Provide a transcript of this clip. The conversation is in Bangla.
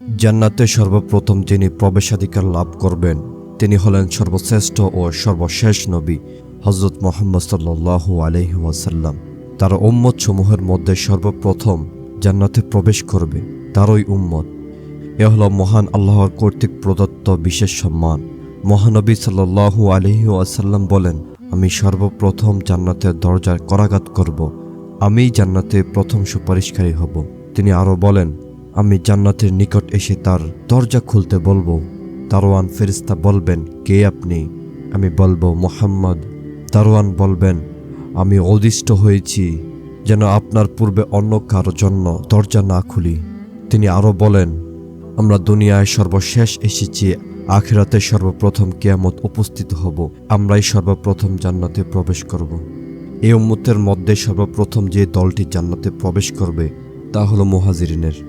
জান্নাতে সর্বপ্রথম যিনি প্রবেশাধিকার লাভ করবেন, তিনি হলেন সর্বশ্রেষ্ঠ ও সর্বশেষ নবী হজরত মোহাম্মদ সাল্লু আলহি তার উম্মত সমূহের মধ্যে সর্বপ্রথম জান্নাতে প্রবেশ করবে তারই উম্মত। এ হল মহান আল্লাহর কর্তৃক প্রদত্ত বিশেষ সম্মান। মহানবী সাল্লু আলহি ওয়াসাল্লাম বলেন, আমি সর্বপ্রথম জান্নাতের দরজার করাঘাত করব। আমি জান্নাতে প্রথম সুপারিশকারী হব। তিনি আরও বলেন আমি জান্নাতের নিকট এসে তার দরজা খুলতে বলব। দারোয়ান ফেরিস্তা বলবেন, কে আপনি? আমি বলব, মোহাম্মদ। দারোয়ান বলবেন, আমি অদিষ্ট হয়েছি, যেন আপনার পূর্বে অন্য কারও জন্য দরজা না খুলি। তিনি আরও বলেন, আমরা দুনিয়ায় সর্বশেষ এসেছি, আখেরাতে সর্বপ্রথম কেয়ামত উপস্থিত হব। আমরাই সর্বপ্রথম জান্নাতে প্রবেশ করব। এই উম্মতের মধ্যে সর্বপ্রথম যে দলটি জান্নাতে প্রবেশ করবে, তা হলো মুহাজিরিনের।